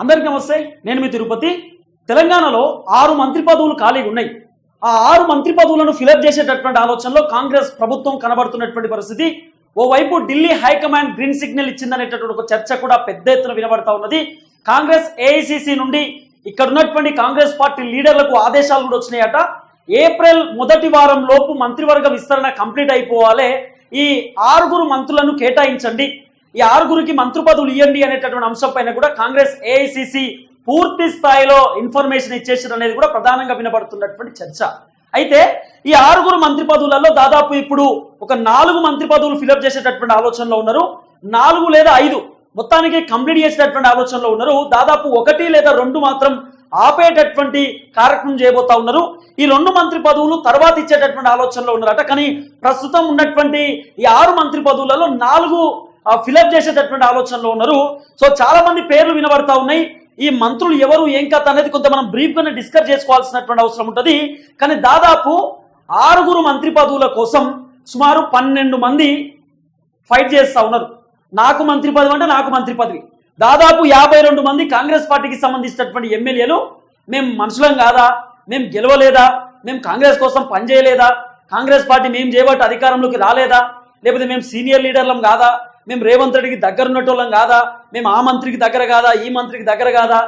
అందరికీ నమస్తే నేను మీ తిరుపతి. తెలంగాణలో ఆరు మంత్రి పదవులు ఖాళీగా ఉన్నాయి. ఆ ఆరు మంత్రి పదవులను ఫిలప్ చేసేటటువంటి ఆలోచనలో కాంగ్రెస్ ప్రభుత్వం కనబడుతున్నటువంటి పరిస్థితి. ఓవైపు Delhi high command green signal ఇచ్చిందనేటటువంటి ఒక చర్చ కూడా పెద్ద ఎత్తున వినబడతా ఉన్నది. కాంగ్రెస్ ఏఐసిసి నుండి ఇక్కడ ఉన్నటువంటి కాంగ్రెస్ పార్టీ లీడర్లకు ఆదేశాలు కూడా వచ్చినాయట. ఏప్రిల్ మొదటి వారం లోపు మంత్రివర్గ విస్తరణ కంప్లీట్ అయిపోవాలి. ఈ ఆరుగురు మంత్రులను కేటాయించండి. ఈ ఆరుగురికి మంత్రి పదవులు ఇవ్వండి అనేటటువంటి అంశం పైన కూడా కాంగ్రెస్ ఏఐసిసి పూర్తి స్థాయిలో ఇన్ఫర్మేషన్ ఇచ్చేసారు అనేది కూడా ప్రధానంగా వినబడుతున్నటువంటి చర్చ. అయితే ఈ ఆరుగురు మంత్రి పదవులలో దాదాపు ఇప్పుడు ఒక నాలుగు మంత్రి పదవులు ఫిలప్ చేసేటటువంటి ఆలోచనలో ఉన్నారు. నాలుగు లేదా ఐదు మొత్తానికి కంప్లీట్ చేసేటటువంటి ఆలోచనలో ఉన్నారు. దాదాపు ఒకటి లేదా రెండు మాత్రం ఆపేటటువంటి కార్యక్రమం చేయబోతా ఉన్నారు. ఈ రెండు మంత్రి పదవులు తర్వాత ఇచ్చేటటువంటి ఆలోచనలో ఉన్నారట. కానీ ప్రస్తుతం ఉన్నటువంటి ఈ ఆరు మంత్రి పదవులలో నాలుగు ఫిలప్ చేసేటటువంటి ఆలోచనలో ఉన్నారు. సో చాలా మంది పేర్లు వినబడతా ఉన్నాయి. ఈ మంత్రులు ఎవరు ఏం కథ అనేది కొంత మనం బ్రీఫ్గా డిస్కస్ చేసుకోవాల్సినటువంటి అవసరం ఉంటుంది. కానీ దాదాపు ఆరుగురు మంత్రి పదవుల కోసం సుమారు పన్నెండు మంది ఫైట్ చేస్తూ ఉన్నారు. నాకు మంత్రి పదవి అంటే నాకు మంత్రి పదవి. దాదాపు యాభై రెండు మంది కాంగ్రెస్ పార్టీకి సంబంధించినటువంటి ఎమ్మెల్యేలు మేము మనుషులం కాదా? మేము గెలవలేదా? మేము కాంగ్రెస్ కోసం పనిచేయలేదా కాంగ్రెస్ పార్టీ మేము చేయబట్టి అధికారంలోకి రాలేదా? లేకపోతే మేము సీనియర్ లీడర్లం కాదా? మేము రేవంత్ రెడ్డికి దగ్గర ఉన్నటోళ్ళం కాదా? మేము ఆ మంత్రికి దగ్గర కాదా? ఈ మంత్రికి దగ్గర కాదా?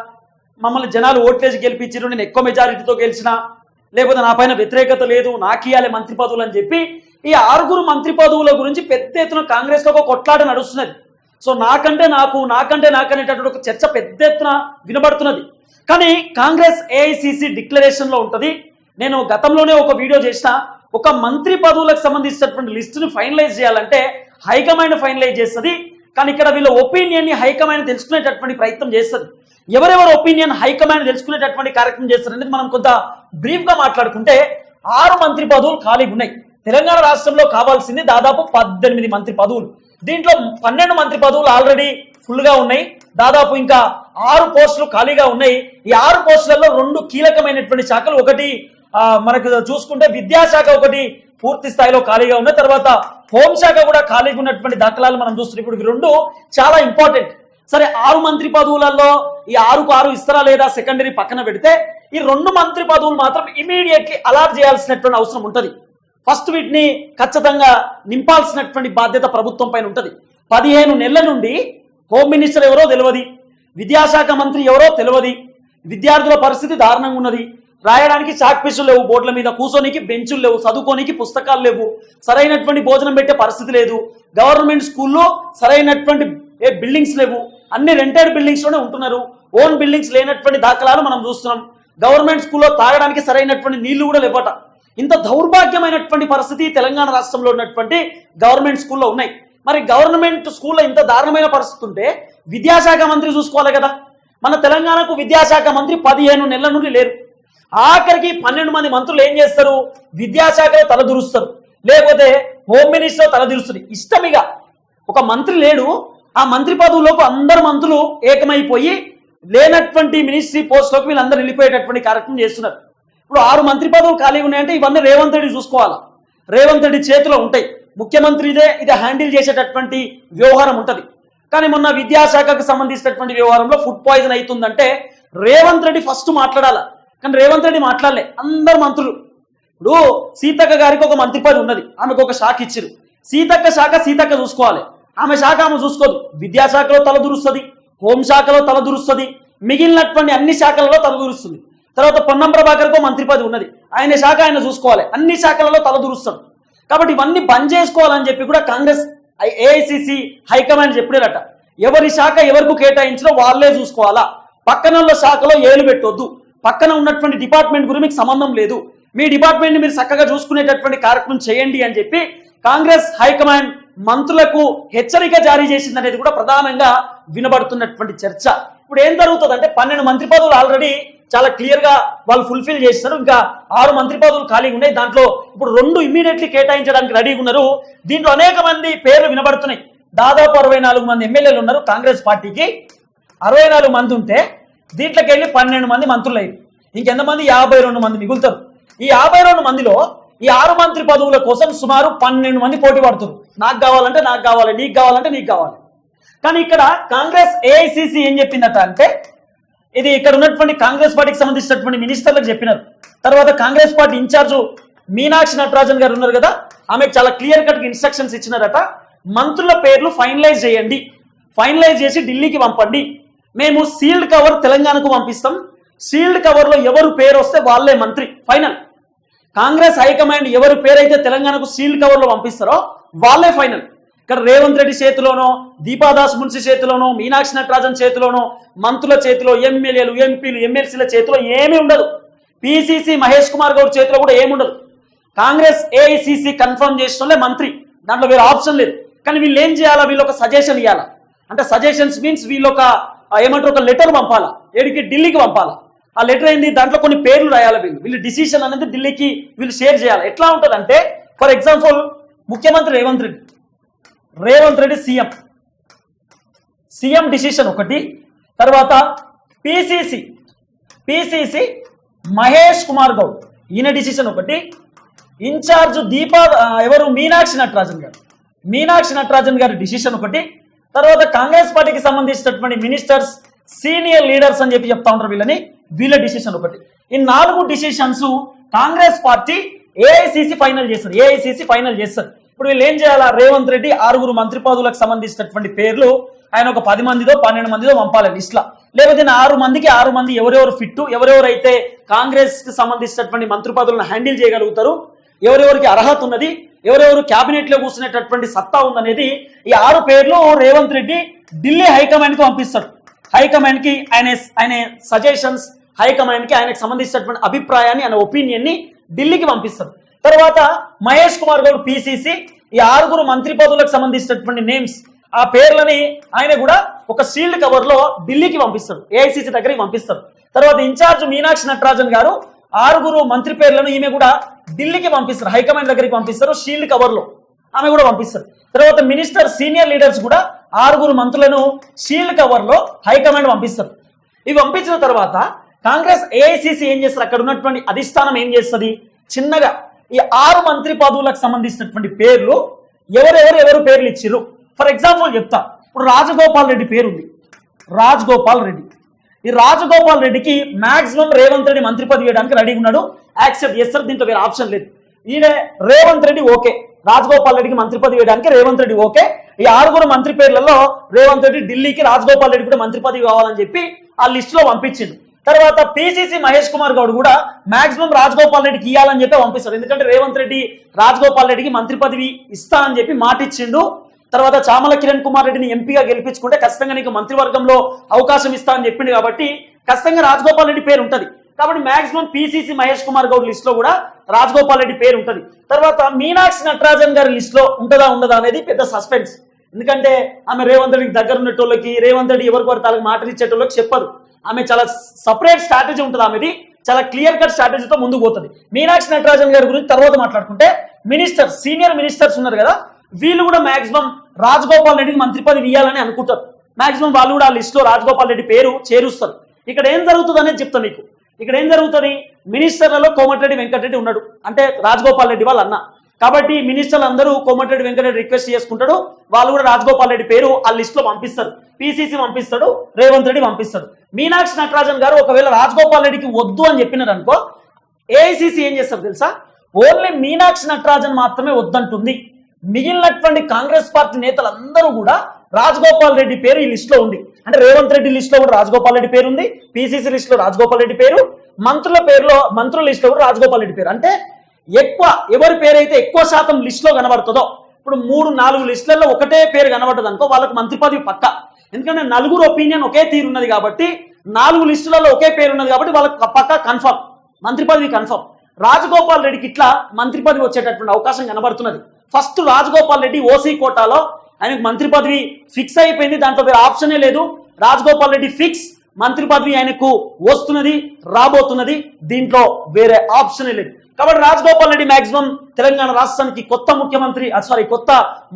మమ్మల్ని జనాలు ఓట్లేసి గెలిపించారు నేను ఎక్కువ మెజారిటీతో గెలిచినా? లేకపోతే నా పైన వ్యతిరేకత లేదు నాకియాలి మంత్రి పదవులు అని చెప్పి ఈ ఆరుగురు మంత్రి పదవుల గురించి పెద్ద ఎత్తున కాంగ్రెస్లో ఒక కొట్లాట నడుస్తున్నది. సో నాకంటే నాకు నాకంటే నాకనేటటువంటి ఒక చర్చ పెద్ద ఎత్తున వినబడుతున్నది. కానీ కాంగ్రెస్ ఏఐసిసి డిక్లరేషన్లో ఉంటుంది. నేను గతంలోనే ఒక వీడియో చేసిన. ఒక మంత్రి పదవులకు సంబంధించినటువంటి లిస్టును ఫైనలైజ్ చేయాలంటే హైకమాండ్ ఫైనలైజ్ చేస్తుంది. కానీ ఇక్కడ వీళ్ళ ఒపీనియన్ని హైకమాండ్ తెలుసుకునేటటువంటి ప్రయత్నం చేస్తుంది. ఎవరెవరు ఒపీనియన్ హైకమాండ్ తెలుసుకునేటటువంటి కార్యక్రమం చేస్తారు అనేది మనం కొంత బ్రీఫ్గా మాట్లాడుకుంటే ఆరు మంత్రి పదవులు ఖాళీగా ఉన్నాయి. తెలంగాణ రాష్ట్రంలో కావాల్సింది దాదాపు పద్దెనిమిది మంత్రి పదవులు. దీంట్లో పన్నెండు మంత్రి పదవులు ఆల్రెడీ ఫుల్గా ఉన్నాయి. దాదాపు ఇంకా ఆరు పోస్టులు ఖాళీగా ఉన్నాయి. ఈ ఆరు పోస్టులలో రెండు కీలకమైనటువంటి శాఖలు ఒకటి మనకు చూసుకుంటే విద్యాశాఖ ఒకటి పూర్తి స్థాయిలో ఖాళీగా ఉన్నాయి తర్వాత హోంశాఖ కూడా ఖాళీగా ఉన్నటువంటి దాఖలాలు మనం చూస్తున్నాం. ఇప్పుడు రెండు చాలా ఇంపార్టెంట్ సరే ఆరు మంత్రి పదవులలో ఈ ఆరుకు ఆరు ఇస్తారా లేదా సెకండరీ పక్కన పెడితే ఈ రెండు మంత్రి పదవులు మాత్రం ఇమీడియట్లీ అలాట్ చేయాల్సినటువంటి అవసరం ఉంటుంది. ఫస్ట్ వీటిని ఖచ్చితంగా నింపాల్సినటువంటి బాధ్యత ప్రభుత్వం పైన ఉంటుంది. పదిహేను నెలల నుండి హోమ్ మినిస్టర్ ఎవరో తెలియదు విద్యాశాఖ మంత్రి ఎవరో తెలియదు విద్యార్థుల పరిస్థితి దారుణంగా ఉన్నది. రాయడానికి చాక్ పీసులు లేవు బోర్డుల మీద కూర్చోనికి బెంచులు లేవు చదువుకోనికి పుస్తకాలు లేవు. సరైనటువంటి భోజనం పెట్టే పరిస్థితి లేదు. గవర్నమెంట్ స్కూల్లో సరైనటువంటి ఏ బిల్డింగ్స్ లేవు. అన్ని రెంటెడ్ బిల్డింగ్స్లోనే ఉంటున్నారు. ఓన్ బిల్డింగ్స్ లేనటువంటి దాఖలాలు మనం చూస్తున్నాం. గవర్నమెంట్ స్కూల్లో తాగడానికి సరైనటువంటి నీళ్ళు కూడా లేవట. ఇంత దౌర్భాగ్యమైనటువంటి పరిస్థితి తెలంగాణ రాష్ట్రంలో ఉన్నటువంటి గవర్నమెంట్ స్కూల్లో ఉన్నాయి. మరి గవర్నమెంట్ స్కూల్లో ఇంత దారుణమైన పరిస్థితి ఉంటే విద్యాశాఖ మంత్రి చూసుకోవాలి కదా. మన తెలంగాణకు విద్యాశాఖ మంత్రి పదిహేను నెలల నుండి లేరు. ఆఖరికి పన్నెండు మంది మంత్రులు ఏం చేస్తారు? విద్యాశాఖలో తలదూరుస్తారు లేకపోతే హోమ్ మినిస్టర్ తలదూరుస్తుంది ఇష్టమిగా. ఒక మంత్రి లేడు. ఆ మంత్రి పదవులోపు అందరు మంత్రులు ఏకమైపోయి లేనటువంటి మినిస్ట్రీ పోస్ట్లోకి వీళ్ళందరూ వెళ్ళిపోయేటటువంటి కార్యక్రమం చేస్తున్నారు. ఇప్పుడు ఆరు మంత్రి పదవులు ఖాళీ ఉన్నాయంటే ఇవన్నీ రేవంత్ రెడ్డి చూసుకోవాలా? రేవంత్ రెడ్డి చేతిలో ఉంటాయి. ముఖ్యమంత్రిదే ఇది హ్యాండిల్ చేసేటటువంటి వ్యవహారం ఉంటుంది. కానీ మొన్న విద్యాశాఖకు సంబంధించినటువంటి వ్యవహారంలో ఫుడ్ పాయిజన్ అవుతుందంటే రేవంత్ రెడ్డి ఫస్ట్ మాట్లాడాలి? కానీ రేవంత్ రెడ్డి మాట్లాడలే. అందరు మంత్రులు. ఇప్పుడు సీతక్క గారికి ఒక మంత్రి పది ఉన్నది. ఆమెకు ఒక శాఖ ఇచ్చారు సీతక్క శాఖ సీతక్క చూసుకోవాలి. ఆమె శాఖ ఆమె చూసుకోదు. విద్యాశాఖలో తలదూరుస్తుంది హోంశాఖలో తలదూరుస్తుంది మిగిలినటువంటి అన్ని శాఖలలో తలదూరుస్తుంది తర్వాత పొన్నం ప్రభాకర్కు మంత్రి పది ఉన్నది. ఆయన శాఖ ఆయన చూసుకోవాలి. అన్ని శాఖలలో తలదూరుస్తాడు కాబట్టి ఇవన్నీ బంద్ చేసుకోవాలని చెప్పి కూడా కాంగ్రెస్ ఏఐసిసి హైకమాండ్ చెప్పినారట. ఎవరి శాఖ ఎవరికి కేటాయించినా వాళ్ళే చూసుకోవాలా? పక్కన శాఖలో ఏలు పెట్టొద్దు. పక్కన ఉన్నటువంటి డిపార్ట్మెంట్ గురించి మీకు సంబంధం లేదు. మీ డిపార్ట్మెంట్ని మీరు చక్కగా చూసుకునేటటువంటి కార్యక్రమం చేయండి అని చెప్పి కాంగ్రెస్ హైకమాండ్ మంత్రులకు హెచ్చరిక జారీ చేసింది అనేది కూడా ప్రధానంగా వినబడుతున్నటువంటి చర్చ. ఇప్పుడు ఏం జరుగుతుంది అంటే పన్నెండు మంత్రి పదవులు ఆల్రెడీ చాలా క్లియర్గా వాళ్ళు ఫుల్ఫిల్ చేస్తారు ఇంకా ఆరు మంత్రి పదవులు ఖాళీగా ఉన్నాయి. దాంట్లో ఇప్పుడు రెండు ఇమీడియట్లీ కేటాయించడానికి రెడీగా ఉన్నారు. దీంట్లో అనేక మంది పేర్లు వినబడుతున్నాయి. దాదాపు అరవై నాలుగు మంది ఎమ్మెల్యేలు ఉన్నారు కాంగ్రెస్ పార్టీకి. అరవై నాలుగు మంది ఉంటే దీంట్లోకి వెళ్ళి పన్నెండు మంది మంత్రులు అయ్యారు ఇంకెంతమంది? యాభై రెండు మంది మిగులుతారు. ఈ యాభై రెండు మందిలో ఈ ఆరు మంత్రి పదవుల కోసం సుమారు పన్నెండు మంది పోటీ పడుతున్నారు నాకు కావాలంటే నాకు కావాలి నీకు కావాలంటే నీకు కావాలి. కానీ ఇక్కడ కాంగ్రెస్ ఏఐసిసి ఏం చెప్పిందట అంటే ఇది ఇక్కడ ఉన్నటువంటి కాంగ్రెస్ పార్టీకి సంబంధించినటువంటి మినిస్టర్లకు చెప్పినారు. తర్వాత Congress party incharge Meenakshi Natarajan garu ఉన్నారు కదా ఆమె చాలా క్లియర్ కట్ ఇన్స్ట్రక్షన్స్ ఇచ్చినారట. మంత్రుల పేర్లు ఫైనలైజ్ చేయండి. ఫైనలైజ్ చేసి ఢిల్లీకి పంపండి. మేము సీల్డ్ కవర్ తెలంగాణకు పంపిస్తాం. సీల్డ్ కవర్లో ఎవరు పేరు వస్తే వాళ్ళే మంత్రి ఫైనల్ కాంగ్రెస్ హైకమాండ్ ఎవరి పేరైతే తెలంగాణకు సీల్డ్ కవర్లో పంపిస్తారో వాళ్ళే ఫైనల్ ఇక్కడ రేవంత్ రెడ్డి చేతిలోనో దీపాదాస్ మున్సి చేతిలోనో మీనాక్షి నటరాజన్ చేతిలోనో మంత్రుల చేతిలో ఎమ్మెల్యేలు ఎంపీలు ఎమ్మెల్సీల చేతిలో ఏమీ ఉండదు. పిసిసి మహేష్ కుమార్ గౌడ్ చేతిలో కూడా ఏముండదు కాంగ్రెస్ ఏఐసిసి కన్ఫర్మ్ చేసిన మంత్రి. దాంట్లో వేరే ఆప్షన్ లేదు. కానీ వీళ్ళు ఏం చేయాలా? వీళ్ళు ఒక సజెషన్ ఇవ్వాలా అంటే సజెషన్స్ మీన్స్ వీళ్ళొక ఏమంటారు ఒక లెటర్ పంపాలా? ఏడికి ఢిల్లీకి పంపాలా? ఆ లెటర్ ఏంది? దాంట్లో కొన్ని పేర్లు రాయాలి వీళ్ళు. వీళ్ళు డిసిషన్ అనేది ఢిల్లీకి వీళ్ళు షేర్ చేయాలి. ఎట్లా ఉంటుంది అంటే ఫర్ ఎగ్జాంపుల్ ముఖ్యమంత్రి Revanth Reddy. Revanth Reddy CM. CM decision ఒకటి. తర్వాత పిసిసి పిసిసి మహేష్ కుమార్ గౌడ్. ఈయన డిసిషన్ ఒకటి. ఇన్ఛార్జ్ దీపా ఎవరు? మీనాక్షి నటరాజన్ గారు. మీనాక్షి నటరాజన్ గారి డిసిషన్ ఒకటి. తర్వాత కాంగ్రెస్ పార్టీకి సంబంధించినటువంటి మినిస్టర్స్ సీనియర్ లీడర్స్ అని చెప్పి చెప్తా ఉంటారు వీళ్ళని. వీళ్ళ డిసిషన్ ఒకటి. ఈ నాలుగు decisions Congress party AICC final చేస్తారు ఏఐసిసి ఫైనల్ చేస్తారు ఇప్పుడు వీళ్ళు ఏం చేయాలా? రేవంత్ రెడ్డి ఆరుగురు మంత్రి పదవులకు సంబంధించినటువంటి పేర్లు ఆయన ఒక పది మందిదో పన్నెండు మందిదో పంపాలి లిస్ట్లా. లేకపోతే ఆరు మందికి ఆరు మంది ఎవరెవరు ఫిట్ ఎవరెవరైతే కాంగ్రెస్కి సంబంధించినటువంటి మంత్రి పదవులను హ్యాండిల్ చేయగలుగుతారు ఎవరెవరికి అర్హత ఉన్నది ఎవరెవరు క్యాబినెట్లో కూర్చునేటటువంటి సత్తా ఉందనేది ఈ ఆరు పేర్లు రేవంత్ రెడ్డి ఢిల్లీ హైకమాండ్కి పంపిస్తాడు. హైకమాండ్కి ఆయన ఆయన సజెషన్స్ హైకమాండ్కి ఆయనకు సంబంధించినటువంటి అభిప్రాయాన్ని ఆయన ఒపీనియన్ని ఢిల్లీకి పంపిస్తారు తర్వాత మహేష్ కుమార్ గౌడ్ పిసిసి ఈ ఆరుగురు మంత్రి పదవులకు సంబంధించినటువంటి నేమ్స్ ఆ పేర్లని ఆయన కూడా ఒక సీల్డ్ కవర్లో ఢిల్లీకి పంపిస్తారు ఏఐసిసి దగ్గరికి పంపిస్తారు తర్వాత ఇన్ఛార్జ్ మీనాక్షి నటరాజన్ గారు ఆరుగురు మంత్రి పేర్లను ఈమె కూడా ఢిల్లీకి పంపిస్తారు హైకమాండ్ దగ్గరికి పంపిస్తారు షీల్డ్ కవర్లో. ఆమె కూడా పంపిస్తారు. తర్వాత మినిస్టర్ సీనియర్ లీడర్స్ కూడా ఆరుగురు మంత్రులను షీల్డ్ కవర్లో హైకమాండ్ పంపిస్తారు. ఇవి పంపించిన తర్వాత కాంగ్రెస్ ఏఐసిసి ఏం చేస్తారు? అక్కడ ఉన్నటువంటి అధిష్టానం ఏం చేస్తుంది? చిన్నగా ఈ ఆరు మంత్రి పదవులకు సంబంధించినటువంటి పేర్లు ఎవరెవరు ఎవరు పేర్లు ఇచ్చిర్రు? ఫర్ ఎగ్జాంపుల్ చెప్తా. ఇప్పుడు రాజగోపాల్ రెడ్డి పేరు ఉంది రాజగోపాల్ రెడ్డి. ఈ రాజగోపాల్ రెడ్డికి మాక్సిమం రేవంత్ రెడ్డి మంత్రి పదవి వేయడానికి రెడీగా ఉన్నాడు. యాక్సెప్ట్ చేస్తారు దీంట్లో వేరే ఆప్షన్ లేదు. ఈయన రేవంత్ రెడ్డి ఓకే. రాజగోపాల్ రెడ్డికి మంత్రి పదవి వేయడానికి రేవంత్ రెడ్డి ఓకే. ఈ ఆరుగురు మంత్రి పేర్లలో రేవంత్ రెడ్డి ఢిల్లీకి రాజగోపాల్ రెడ్డి కూడా మంత్రి పదవి కావాలని చెప్పి ఆ లిస్ట్లో పంపించింది తర్వాత పిసిసి మహేష్ కుమార్ గౌడ్ కూడా మాక్సిమం రాజగోపాల్ రెడ్డికి ఇవ్వాలని చెప్పి పంపిస్తారు. ఎందుకంటే రేవంత్ రెడ్డి రాజగోపాల్ రెడ్డికి మంత్రి పదవి ఇస్తా అని చెప్పి మాట ఇచ్చిండు తర్వాత చామల కిరణ్ కుమార్ రెడ్డిని ఎంపీగా గెలిపించుకుంటే ఖచ్చితంగా నీకు మంత్రివర్గంలో అవకాశం ఇస్తా అని చెప్పింది కాబట్టి ఖచ్చితంగా రాజగోపాల్ రెడ్డి పేరు ఉంటుంది. కాబట్టి మాక్సిమం పిసిసి మహేష్ కుమార్ గౌడ్ లిస్ట్లో కూడా రాజగోపాల్ రెడ్డి పేరు ఉంటుంది. తర్వాత మీనాక్షి నటరాజన్ గారి లిస్ట్లో ఉంటుందా ఉండదా అనేది పెద్ద సస్పెన్స్ ఎందుకంటే ఆమె రేవంత్ రెడ్డికి దగ్గర ఉన్నటోళ్ళకి రేవంత్ రెడ్డి ఎవరికి వారు తాలకు మాటలు ఇచ్చేటోళ్ళకి చెప్పదు. ఆమె చాలా సపరేట్ స్ట్రాటజీ ఉంటుంది ఆమెది. చాలా క్లియర్ కట్ స్ట్రాటజీతో ముందుకు పోతుంది. మీనాక్షి నటరాజన్ గారి గురించి తర్వాత మాట్లాడుకుంటే మినిస్టర్ సీనియర్ మినిస్టర్స్ ఉన్నారు కదా వీళ్ళు కూడా మాక్సిమం రాజగోపాల్ రెడ్డికి మంత్రి పదవి ఇవ్వాలని అనుకుంటారు. మాక్సిమం వాళ్ళు కూడా ఆ లిస్టులో రాజగోపాల్ రెడ్డి పేరు చేరుస్తారు. ఇక్కడ ఏం జరుగుతుంది అనేది చెప్తాను మీకు. ఇక్కడ ఏం జరుగుతుంది? మినిస్టర్లలో కోమటిరెడ్డి వెంకటరెడ్డి ఉన్నాడు. అంటే రాజగోపాల్ రెడ్డి వాళ్ళ అన్న. కాబట్టి మినిస్టర్లు అందరూ కోమటిరెడ్డి వెంకటరెడ్డి రిక్వెస్ట్ చేసుకుంటాడు. వాళ్ళు కూడా రాజగోపాల్ రెడ్డి పేరు ఆ లిస్ట్లో పంపిస్తారు. పీసీసీ పంపిస్తాడు రేవంత్ రెడ్డి పంపిస్తాడు. మీనాక్షి నటరాజన్ గారు ఒకవేళ రాజగోపాల్ రెడ్డికి వద్దు అని చెప్పినారు అనుకో ఏఐసిసి ఏం చేస్తారు తెలుసా? ఓన్లీ మీనాక్షి నటరాజన్ మాత్రమే వద్దంటుంది. మిగిలినటువంటి కాంగ్రెస్ పార్టీ నేతలందరూ కూడా రాజగోపాల్ రెడ్డి పేరు ఈ లిస్ట్లో ఉంది. అంటే రేవంత్ రెడ్డి లిస్ట్లో కూడా రాజగోపాల్ రెడ్డి పేరు ఉంది. పిసిసి లిస్టులో రాజగోపాల్ రెడ్డి పేరు. మంత్రుల పేరులో మంత్రుల లిస్ట్లో కూడా రాజగోపాల్ రెడ్డి పేరు. అంటే ఎక్కువ ఎవరి పేరు అయితే ఎక్కువ శాతం లిస్ట్లో కనబడుతుందో ఇప్పుడు మూడు నాలుగు లిస్టులలో ఒకటే పేరు కనబడదు అనుకో వాళ్ళకి మంత్రి పదవి పక్క. ఎందుకంటే నలుగురు ఒపీనియన్ ఒకే తీరు ఉన్నది కాబట్టి నాలుగు లిస్టులలో ఒకే పేరు ఉన్నది కాబట్టి వాళ్ళకి పక్క కన్ఫర్మ్. మంత్రి పదవి కన్ఫర్మ్. రాజగోపాల్ రెడ్డికి ఇట్లా మంత్రి పదవి వచ్చేటటువంటి అవకాశం కనబడుతున్నది. ఫస్ట్ రాజగోపాల్ రెడ్డి ఓసీ కోటాలో ఆయనకు మంత్రి పదవి ఫిక్స్ అయిపోయింది దాంట్లో వేరే ఆప్షనే లేదు. రాజగోపాల్ రెడ్డి ఫిక్స్ మంత్రి పదవి ఆయనకు వస్తున్నది రాబోతున్నది దీంట్లో వేరే ఆప్షనే లేదు. కాబట్టి రాజగోపాల్ రెడ్డి మాక్సిమం తెలంగాణ రాష్ట్రానికి కొత్త ముఖ్యమంత్రి సారీ కొత్త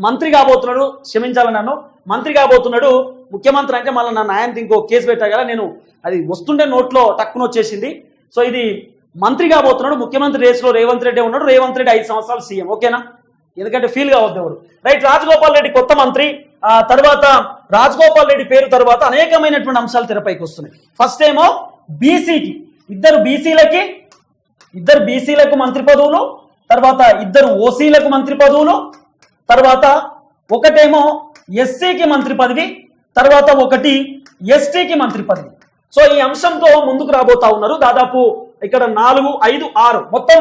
మంత్రి కాబోతున్నాడు క్షమించాలి నన్ను. మంత్రి కాబోతున్నాడు ముఖ్యమంత్రి అంటే మళ్ళీ నా న్యాయం ఇంకో కేసు పెట్టా కదా నేను అది వస్తుండే నోట్లో టక్కున వచ్చేసింది. సో ఇది మంత్రి కాబోతున్నాడు ముఖ్యమంత్రి రేసులో రేవంత్ రెడ్డి ఉన్నాడు రేవంత్ రెడ్డి ఐదు సంవత్సరాలు సీఎం ఓకేనా? ఎందుకంటే ఫీల్ కావద్దు ఎవరు. రైట్ రాజగోపాల్ రెడ్డి కొత్త మంత్రి. ఆ తర్వాత రాజగోపాల్ రెడ్డి పేరు తర్వాత అనేకమైనటువంటి అంశాలు తెరపైకి వస్తున్నాయి. ఫస్ట్ ఏమో బీసీకి ఇద్దరు బీసీలకి ఇద్దరు బీసీలకు మంత్రి పదవులు తర్వాత ఇద్దరు ఓసీలకు మంత్రి పదవులు తర్వాత ఒకటేమో ఎస్సీకి మంత్రి పదవి తర్వాత ఒకటి ఎస్టీకి మంత్రి పదవి. సో ఈ అంశంతో ముందుకు రాబోతా ఉన్నారు. దాదాపు ఇక్కడ నాలుగు ఐదు ఆరు. మొత్తం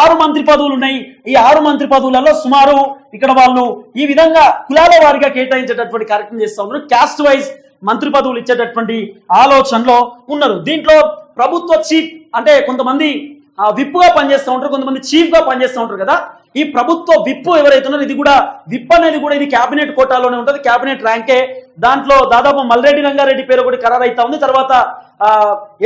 ఆరు మంత్రి పదవులు ఉన్నాయి. ఈ ఆరు మంత్రి పదవులలో సుమారు ఇక్కడ వాళ్ళు ఈ విధంగా కులాల వారిగా కేటాయించేటటువంటి కార్యక్రమం చేస్తూ ఉన్నారు. క్యాస్ట్ వైజ్ మంత్రి పదవులు ఇచ్చేటటువంటి ఆలోచనలో ఉన్నారు. దీంట్లో ప్రభుత్వ చీఫ్ అంటే కొంతమంది విప్పుగా పనిచేస్తూ ఉంటారు కొంతమంది చీఫ్గా పనిచేస్తూ ఉంటారు కదా. ఈ ప్రభుత్వ విప్పు ఎవరైతే ఉన్నారో ఇది కూడా విప్ అనేది కూడా ఇది కేబినెట్ కోటాలోనే ఉంటుంది. కేబినెట్ ర్యాంకే దాంట్లో దాదాపు మల్రెడ్డి రంగారెడ్డి పేరు ఒకటి ఖరారు అవుతా ఉంది. తర్వాత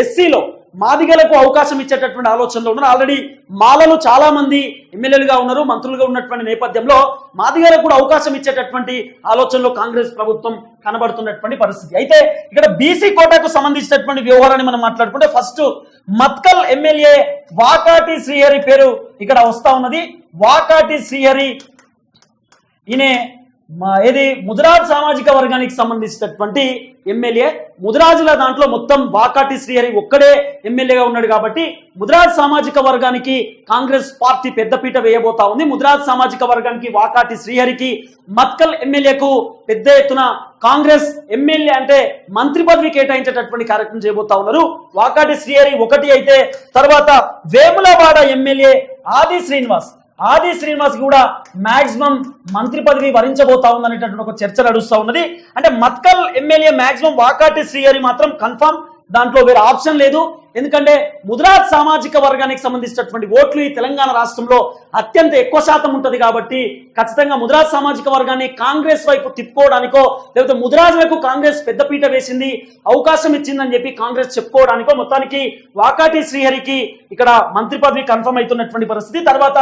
ఎస్సీలో మాదిగలకు అవకాశం ఇచ్చేటటువంటి ఆలోచనలో ఉన్నారు. ఆల్రెడీ మాలలు చాలా మంది ఎమ్మెల్యేలుగా ఉన్నారు మంత్రులుగా ఉన్నటువంటి నేపథ్యంలో మాదిగలకు కూడా అవకాశం ఇచ్చేటటువంటి ఆలోచనలో కాంగ్రెస్ ప్రభుత్వం కనబడుతున్నటువంటి పరిస్థితి. అయితే ఇక్కడ బీసీ కోటాకు సంబంధించినటువంటి వ్యవహారాన్ని మనం మాట్లాడుకుంటే ఫస్ట్ మత్కల్ ఎమ్మెల్యే వాకాటి శ్రీహరి పేరు ఇక్కడ వస్తా ఉన్నది. వాకాటి శ్రీహరి ఈయన ఏది ముదిరాజ్ సామాజిక వర్గానికి సంబంధించినటువంటి ఎమ్మెల్యే ముదిరాజుల దాంట్లో మొత్తం వాకాటి శ్రీహరి ఒక్కడే ఎమ్మెల్యేగా ఉన్నాడు కాబట్టి ముదిరాజ్ సామాజిక వర్గానికి కాంగ్రెస్ పార్టీ పెద్దపీట వేయబోతా ఉంది. ముదిరాజ్ సామాజిక వర్గానికి వాకాటి శ్రీహరికి మత్కల్ ఎమ్మెల్యేకు పెద్ద ఎత్తున కాంగ్రెస్ ఎమ్మెల్యే అంటే మంత్రి పదవి కేటాయించేటటువంటి కార్యక్రమం చేయబోతా ఉన్నారు. వాకాటి శ్రీహరి ఒకటి అయితే తర్వాత వేములవాడ ఎమ్మెల్యే ఆది శ్రీనివాస్. ఆది శ్రీనివాస్ కూడా మాక్సిమం మంత్రి పదవి వరించబోతా ఉందనేటటువంటి ఒక చర్చ నడుస్తూ ఉన్నది. అంటే మత్కల్ ఎమ్మెల్యే మాక్సిమం వాకాటి శ్రీహరి మాత్రం కన్ఫర్మ్ దాంట్లో వేరే ఆప్షన్ లేదు. ఎందుకంటే ముదిరాజ్ సామాజిక వర్గానికి సంబంధించినటువంటి ఓట్లు ఈ తెలంగాణ రాష్ట్రంలో అత్యంత ఎక్కువ శాతం ఉంటుంది కాబట్టి ఖచ్చితంగా ముదిరాజ్ సామాజిక వర్గాన్ని కాంగ్రెస్ వైపు తిప్పుకోవడానికో లేకపోతే ముదిరాజులకు కాంగ్రెస్ పెద్దపీట వేసింది అవకాశం ఇచ్చిందని చెప్పి కాంగ్రెస్ చెప్పుకోవడానికో మొత్తానికి వాకాటి శ్రీహరికి ఇక్కడ మంత్రి పదవి కన్ఫర్మ్ అవుతున్నటువంటి పరిస్థితి. తర్వాత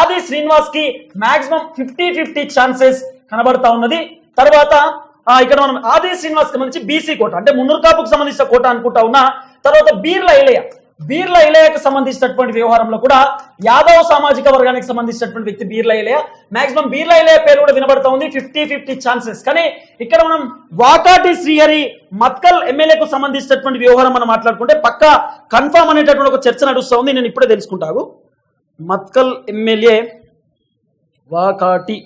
ఆది శ్రీనివాస్కి మాక్సిమం ఫిఫ్టీ ఫిఫ్టీ ఛాన్సెస్ కనబడతా ఉన్నది. తర్వాత ఇక్కడ మనం ఆది శ్రీనివాస్ సంబంధించి బీసీ కోట అంటే మున్నూరు కాపుకు సంబంధించిన కోట అనుకుంటా ఉన్నా తర్వాత బీర్ల ఇలయ. బీర్ల ఇలయకు సంబంధించినటువంటి వ్యవహారంలో కూడా యాదవ్ సామాజిక వర్గానికి సంబంధించినటువంటి వ్యక్తి బీర్ల ఇలయ. మాక్సిమం బీర్ల ఇలయ పేరు కూడా వినబడతా ఉంది. ఫిఫ్టీ ఫిఫ్టీ ఛాన్సెస్ కానీ ఇక్కడ మనం వాకాటి శ్రీహరి మత్కల్ ఎమ్మెల్యేకు సంబంధించినటువంటి వ్యవహారం మనం మాట్లాడుకుంటే పక్క కన్ఫర్మ్ అనేటటువంటి ఒక చర్చ నడుస్తూ ఉంది. నేను ఇప్పుడే తెలుసుకుంటాను మత్కల్ ఎమ్మెల్యే వాకాటి.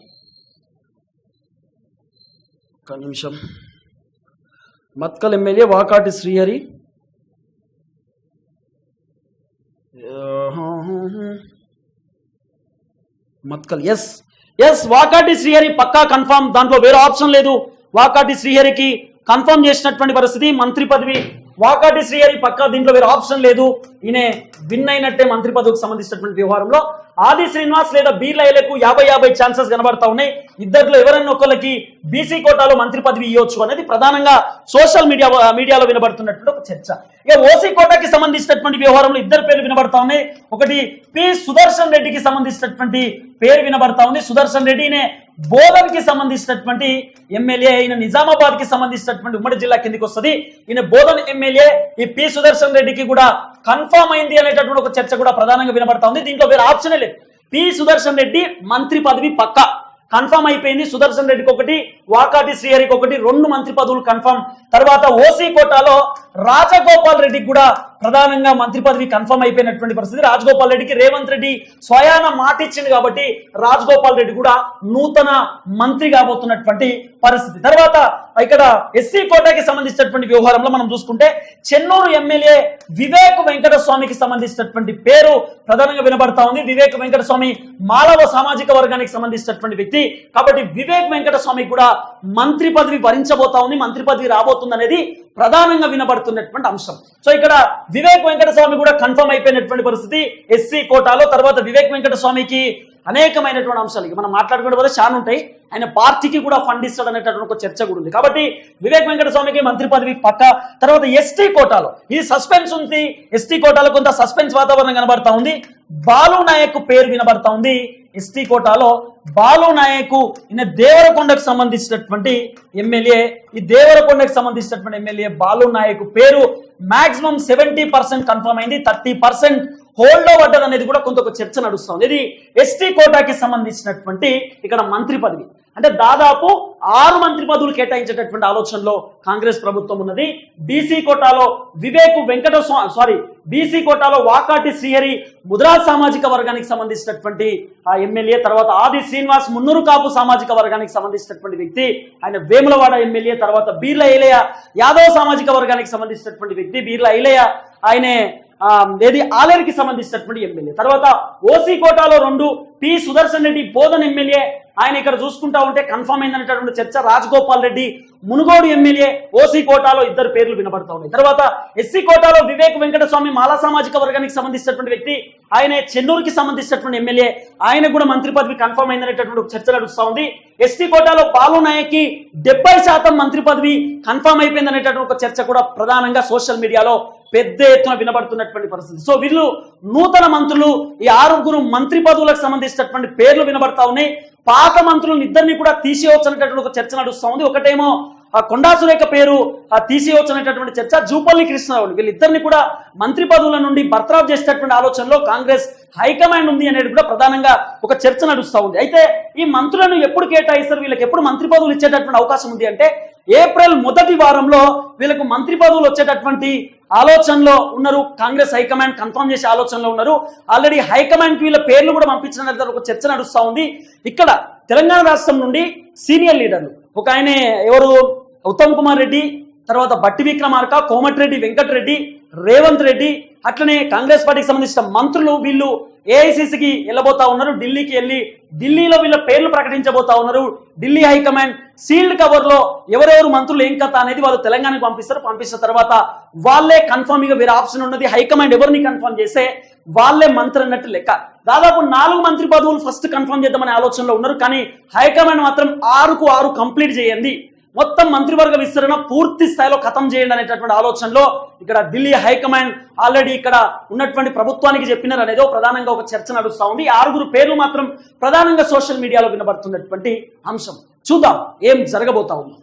ఒక నిమిషం. Makthal MLA Vakati Srihari Makthal. Yes yes Vakati Srihari పక్కా కన్ఫర్మ్ దాంట్లో వేరే ఆప్షన్ లేదు. వాకాటి శ్రీహరికి కన్ఫర్మ్ చేసినటువంటి పరిస్థితి. మంత్రి పదవి వాకాటి శ్రీహరి పక్కా దీంట్లో వేరే ఆప్షన్ లేదు. ఈయన విన్ అయినట్టే మంత్రి పదవికి సంబంధించినటువంటి వ్యవహారంలో. ఆది శ్రీనివాస్ లేదా బీర్లయ్యలకు యాభై యాభై ఛాన్సెస్ కనబడతా ఉన్నాయి. ఇద్దరిలో ఎవరన్నా ఒకరికి బీసీ కోటాలో మంత్రి పదవి ఇవ్వచ్చు అనేది ప్రధానంగా సోషల్ మీడియా మీడియాలో వినబడుతున్నటువంటి ఒక చర్చ. ఇక ఓసీ కోటాకి సంబంధించినటువంటి వ్యవహారంలో ఇద్దరు పేర్లు వినబడతా ఉన్నాయి. ఒకటి పి సుదర్శన్ రెడ్డికి సంబంధించినటువంటి పేరు వినబడతా ఉంది. సుదర్శన్ రెడ్డినే బోధనకి సంబంధించినటువంటి ఎమ్మెల్యే ఈయన నిజామాబాద్కి సంబంధించినటువంటి ఉమ్మడి జిల్లా కిందికి వస్తుంది. ఈయన బోధన్ ఎమ్మెల్యే ఈ పి సుదర్శన్ రెడ్డికి కూడా కన్ఫర్మ్ అయింది అనేటటువంటి ఒక చర్చ కూడా ప్రధానంగా వినబడతా ఉంది దీంట్లో వేరే ఆప్షనే లేదు. పి సుదర్శన్ రెడ్డి మంత్రి పదవి పక్క. కన్ఫర్మ్ అయిపోయింది సుదర్శన్ రెడ్డికి ఒకటి వాకాటి శ్రీహరికి ఒకటి రెండు మంత్రి పదవులు కన్ఫర్మ్ తర్వాత ఓసీ కోటాలో రాజగోపాల్ రెడ్డికి కూడా ప్రధానంగా మంత్రి పదవి కన్ఫర్మ్ అయిపోయినటువంటి పరిస్థితి. రాజగోపాల్ రెడ్డికి రేవంత్ రెడ్డి స్వయాన మాట ఇచ్చింది కాబట్టి రాజగోపాల్ రెడ్డి కూడా నూతన మంత్రి కాబోతున్నటువంటి పరిస్థితి. తర్వాత ఇక్కడ ఎస్సీ కోటాకి సంబంధించినటువంటి వ్యవహారంలో మనం చూసుకుంటే చెన్నూరు ఎమ్మెల్యే వివేక్ వెంకటస్వామికి సంబంధించినటువంటి పేరు ప్రధానంగా వినబడతా ఉంది. వివేక్ వెంకటస్వామి మానవ సామాజిక వర్గానికి సంబంధించినటువంటి వ్యక్తి. కాబట్టి వివేక్ వెంకటస్వామి కూడా మంత్రి పదవి భరించబోతా ఉంది మంత్రి పదవి రాబోతుంది అనేది ప్రధానంగా వినబడుతున్నటువంటి అంశం. సో ఇక్కడ వివేక్ వెంకటస్వామి కూడా కన్ఫర్మ్ అయిపోయినటువంటి పరిస్థితి. ఎస్సీ కోటాలో తర్వాత వివేక్ వెంకటస్వామికి అనేకమైనటువంటి అంశాలు. మనం మాట్లాడుకుంటే పోతే చాలా ఉంటాయి. ఆయన పార్టీకి కూడా ఫండ్ ఇస్తాడు అనేటటువంటి ఒక చర్చ కూడా ఉంది. కాబట్టి వివేక్ వెంకటస్వామికి మంత్రి పదవి పక్క తర్వాత ఎస్టీ కోటాలో. ఈ సస్పెన్స్ ఉంది. ఎస్టీ కోటాలో కొంత సస్పెన్స్ వాతావరణం కనబడతా ఉంది. బాలు నాయక్ పేరు వినబడతా ఉంది. ఎస్టీ కోటాలో బాలు నాయకు ఈయన దేవరకొండకు సంబంధించినటువంటి ఎమ్మెల్యే. ఈ దేవరకొండకు సంబంధించినటువంటి ఎమ్మెల్యే బాలు నాయక్ పేరు మాక్సిమం సెవెంటీ పర్సెంట్ కన్ఫర్మ్ అయింది. థర్టీ పర్సెంట్ హోల్డ్లో అనేది కూడా కొంత చర్చ నడుస్తుంది. ఇది ఎస్టీ కోటాకి సంబంధించినటువంటి ఇక్కడ మంత్రి పదవి. అంటే దాదాపు ఆరు మంత్రి పదవులు కేటాయించేటటువంటి ఆలోచనలో కాంగ్రెస్ ప్రభుత్వం ఉన్నది. బీసీ కోటాలో వివేక్ వెంకట స్వా- సారీ బీసీ కోటాలో వాకాటి శ్రీహరి ముద్రా సామాజిక వర్గానికి సంబంధించినటువంటి ఆ ఎమ్మెల్యే తర్వాత ఆది శ్రీనివాస్ మున్నూరు కాపు సామాజిక వర్గానికి సంబంధించినటువంటి వ్యక్తి ఆయన వేములవాడ ఎమ్మెల్యే తర్వాత బీర్ల ఐలయ్య యాదవ్ సామాజిక వర్గానికి సంబంధించినటువంటి వ్యక్తి బీర్ల ఐలయ్య ఆయనే ఏది ఆలేరికి సంబంధించినటువంటి ఎమ్మెల్యే. తర్వాత ఓసీ కోటాలో రెండు పి సుదర్శన్ రెడ్డి బోధన్ ఎమ్మెల్యే ఆయన ఇక్కడ చూసుకుంటా ఉంటే కన్ఫర్మ్ అయిందనేటటువంటి చర్చ రాజగోపాల్ రెడ్డి మునుగోడు ఎమ్మెల్యే ఓసీ కోటాలో ఇద్దరు పేర్లు వినబడతా ఉన్నాయి. తర్వాత ఎస్సీ కోటాలో వివేక్ వెంకటస్వామి మాలా సామాజిక వర్గానికి సంబంధించినటువంటి వ్యక్తి ఆయన చెన్నూరుకి సంబంధించినటువంటి ఎమ్మెల్యే ఆయన కూడా మంత్రి పదవి కన్ఫర్మ్ అయిందనేటటువంటి ఒక చర్చ నడుస్తూ ఉంది. ఎస్టీ కోటాలో బాలు నాయక్కి డెబ్బై శాతం మంత్రి పదవి కన్ఫర్మ్ అయిపోయిందనేటటువంటి ఒక చర్చ కూడా ప్రధానంగా సోషల్ మీడియాలో పెద్ద ఎత్తున వినబడుతున్నటువంటి పరిస్థితి. సో వీళ్ళు నూతన మంత్రులు ఈ ఆరుగురు మంత్రి పదవులకు సంబంధించినటువంటి పేర్లు వినబడతా ఉన్నాయి. పాత మంత్రులను ఇద్దరిని కూడా తీసేయవచ్చు ఒక చర్చ నడుస్తూ ఉంది. ఒకటేమో ఆ కొండా సురేఖ పేరు ఆ తీసేయవచ్చనేటటువంటి చర్చ జూపల్లి కృష్ణారావు వీళ్ళిద్దరిని కూడా మంత్రి పదవుల నుండి బర్తరాఫ్ చేసేటటువంటి ఆలోచనలో కాంగ్రెస్ హైకమాండ్ ఉంది అనేది కూడా ప్రధానంగా ఒక చర్చ నడుస్తూ ఉంది. అయితే ఈ మంత్రులను ఎప్పుడు కేటాయిస్తారు? వీళ్ళకి ఎప్పుడు మంత్రి పదవులు ఇచ్చేటటువంటి అవకాశం ఉంది అంటే ఏప్రిల్ మొదటి వారంలో వీళ్ళకు మంత్రి పదవులు వచ్చేటటువంటి ఆలోచనలో ఉన్నారు. కాంగ్రెస్ హైకమాండ్ కన్ఫర్మ్ చేసే ఆలోచనలో ఉన్నారు. ఆల్రెడీ హైకమాండ్ వీళ్ళ పేర్లు కూడా పంపించిన ఒక చర్చ నడుస్తూ ఉంది. ఇక్కడ తెలంగాణ రాష్ట్రం నుండి సీనియర్ లీడర్లు ఒక ఆయన ఎవరు? ఉత్తమ్ కుమార్ రెడ్డి తర్వాత బట్టి విక్రమార్క కోమటిరెడ్డి వెంకటరెడ్డి రేవంత్ రెడ్డి అట్లనే కాంగ్రెస్ పార్టీకి సంబంధించిన మంత్రులు వీళ్ళు ఏఐసిసికి వెళ్ళబోతా ఉన్నారు. ఢిల్లీకి వెళ్ళి ఢిల్లీలో వీళ్ళ పేర్లు ప్రకటించబోతా ఉన్నారు. ఢిల్లీ హైకమాండ్ సీల్డ్ కవర్లో ఎవరెవరు మంత్రులు ఏం కథ అనేది వాళ్ళు తెలంగాణకు పంపిస్తారు. పంపించిన తర్వాత వాళ్ళే కన్ఫర్మ్ ఇక వేరే ఆప్షన్ ఉన్నది. హైకమాండ్ ఎవరిని కన్ఫర్మ్ చేస్తే వాళ్ళే మంత్రి అన్నట్టు లెక్క. దాదాపు నాలుగు మంత్రి పదవులు ఫస్ట్ కన్ఫర్మ్ చేద్దామనే ఆలోచనలో ఉన్నారు. కానీ హైకమాండ్ మాత్రం ఆరుకు ఆరు కంప్లీట్ చేయండి. మొత్తం మంత్రివర్గ విస్తరణ పూర్తి స్థాయిలో ఖతం చేయండి అనేటటువంటి ఆలోచనలో ఇక్కడ ఢిల్లీ హైకమాండ్ ఆల్రెడీ ఇక్కడ ఉన్నటువంటి ప్రభుత్వానికి చెప్పినారు. అనేది ప్రధానంగా ఒక చర్చ నడుస్తూ ఉంది. ఆరుగురు పేర్లు మాత్రం ప్రధానంగా సోషల్ మీడియాలో వినబడుతున్నటువంటి అంశం. చూద్దాం ఏం జరగబోతా ఉంది.